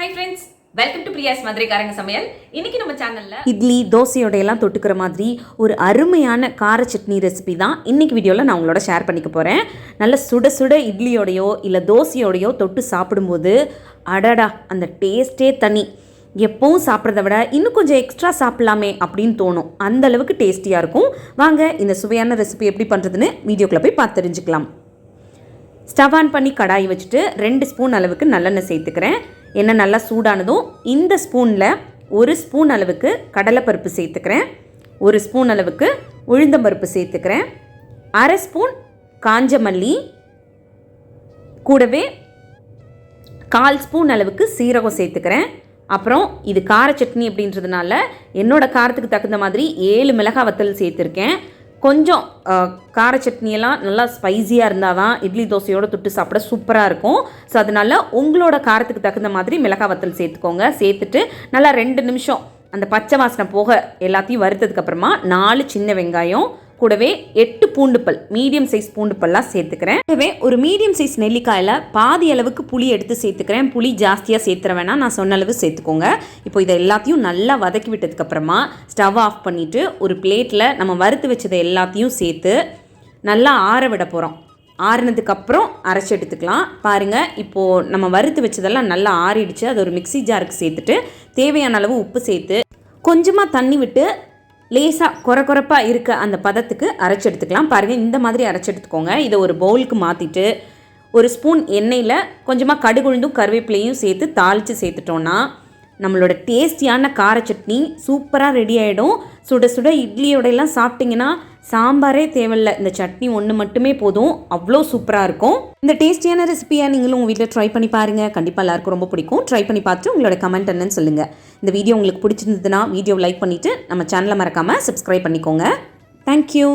Hi friends welcome to Priya's மதுரைக்காரங்க சமையல் இன்னைக்கு நம்ம சேனல்ல இட்லி தோசையோட எல்லாம் தொட்டுக்கிற மாதிரி ஒரு அருமையான கார சட்னி ரெசிபி தான் இன்னைக்கு வீடியோவில் நான் உங்களோட ஷேர் பண்ணிக்க போகிறேன் நல்ல சுட சுட இட்லியோடையோ இல்லை தோசையோடையோ தொட்டு சாப்பிடும்போது அடடா அந்த டேஸ்ட்டே தனி. எப்பவும் சாப்பிட்றத விட இன்னும் கொஞ்சம் எக்ஸ்ட்ரா சாப்பிட்லாமே அப்படின்னு தோணும். அந்த அளவுக்கு டேஸ்டியாக இருக்கும். வாங்க இந்த சுவையான ரெசிபி எப்படி பண்ணுறதுன்னு வீடியோக்குள்ளே போய் பார்த்து தெரிஞ்சுக்கலாம். ஸ்டவ் ஆன் பண்ணி கடாய் வச்சுட்டு ரெண்டு ஸ்பூன் அளவுக்கு நல்லெண்ணெய் சேர்த்துக்கிறேன். எண்ணெய் நல்லா சூடானதும் இந்த ஸ்பூனில் ஒரு ஸ்பூன் அளவுக்கு கடலைப்பருப்பு சேர்த்துக்கிறேன். ஒரு ஸ்பூன் அளவுக்கு உளுந்தம்பருப்பு சேர்த்துக்கிறேன். அரை ஸ்பூன் காஞ்ச மல்லி. கூடவே கால் ஸ்பூன் அளவுக்கு சீரகம் சேர்த்துக்கிறேன். அப்புறம் இது கார சட்னி அப்படின்றதுனால என்னோடய காரத்துக்கு தகுந்த மாதிரி ஏழு மிளகாய் வத்தல் சேர்த்துருக்கேன். கொஞ்சம் கார சட்னியெல்லாம் நல்லா ஸ்பைஸியாக இருந்தால் தான் இட்லி தோசையோட தொட்டு சாப்பிட சூப்பராக இருக்கும். ஸோ அதனால் உங்களோட காரத்துக்கு தகுந்த மாதிரி மிளகாய் வத்தல் சேர்த்துக்கோங்க. சேர்த்துட்டு நல்லா ரெண்டு நிமிஷம் அந்த பச்சை வாசனை போக எல்லாத்தையும் வறுத்ததுக்கு அப்புறமா நாலு சின்ன வெங்காயம் கூடவே எட்டு பூண்டு பல் மீடியம் சைஸ் பூண்டு பல்லாம் சேர்த்துக்கிறேன். கூடவே ஒரு மீடியம் சைஸ் நெல்லிக்காயில் பாதி அளவுக்கு புளி எடுத்து சேர்த்துக்கிறேன். புளி ஜாஸ்தியாக சேர்த்துற வேணாம் நான் சொன்ன அளவு சேர்த்துக்கோங்க. இப்போ இதை எல்லாத்தையும் நல்லா வதக்கி விட்டதுக்கப்புறமா ஸ்டவ் ஆஃப் பண்ணிவிட்டு ஒரு பிளேட்டில் நம்ம வறுத்து வச்சதை எல்லாத்தையும் சேர்த்து நல்லா ஆற விட போகிறோம் ஆறினதுக்கப்புறம் அரைச்சி எடுத்துக்கலாம். பாருங்கள் இப்போது நம்ம வறுத்து வச்சதெல்லாம் நல்லா ஆறிடுச்சு. அது ஒரு மிக்ஸி ஜாருக்கு சேர்த்துட்டு தேவையான அளவு உப்பு சேர்த்து கொஞ்சமாக தண்ணி விட்டு லேசாக குறை குறைப்பாக இருக்க அந்த பதத்துக்கு அரைச்சி எடுத்துக்கலாம். பாருங்கள் இந்த மாதிரி அரைச்சி எடுத்துக்கோங்க. இதை ஒரு பவுலுக்கு மாற்றிட்டு ஒரு ஸ்பூன் எண்ணெயில் கொஞ்சமாக கடுகுழுந்தும் கருவேப்பிலையும் சேர்த்து தாளித்து சேர்த்துட்டோன்னா நம்மளோட டேஸ்டியான கார சட்னி சூப்பராக ரெடி ஆகிடும் சுட சுட இட்லியோடையெல்லாம் சாப்பிட்டிங்கன்னா சாம்பாரே தேவையில்ல. இந்த சட்னி ஒன்று மட்டுமே போதும். அவ்வளோ சூப்பராக இருக்கும். இந்த டேஸ்டியான ரெசிபியை நீங்களும் உங்கள் வீட்டில் ட்ரை பண்ணி பாருங்கள் கண்டிப்பாக எல்லாருக்கும் ரொம்ப பிடிக்கும். ட்ரை பண்ணி பார்த்துட்டு உங்களோட கமெண்ட் என்னன்னு சொல்லுங்கள் இந்த வீடியோ உங்களுக்கு பிடிச்சிருந்ததுன்னா வீடியோ லைக் பண்ணிவிட்டு நம்ம சேனலை மறக்காமல் சப்ஸ்கிரைப் பண்ணிக்கோங்க. தேங்க்யூ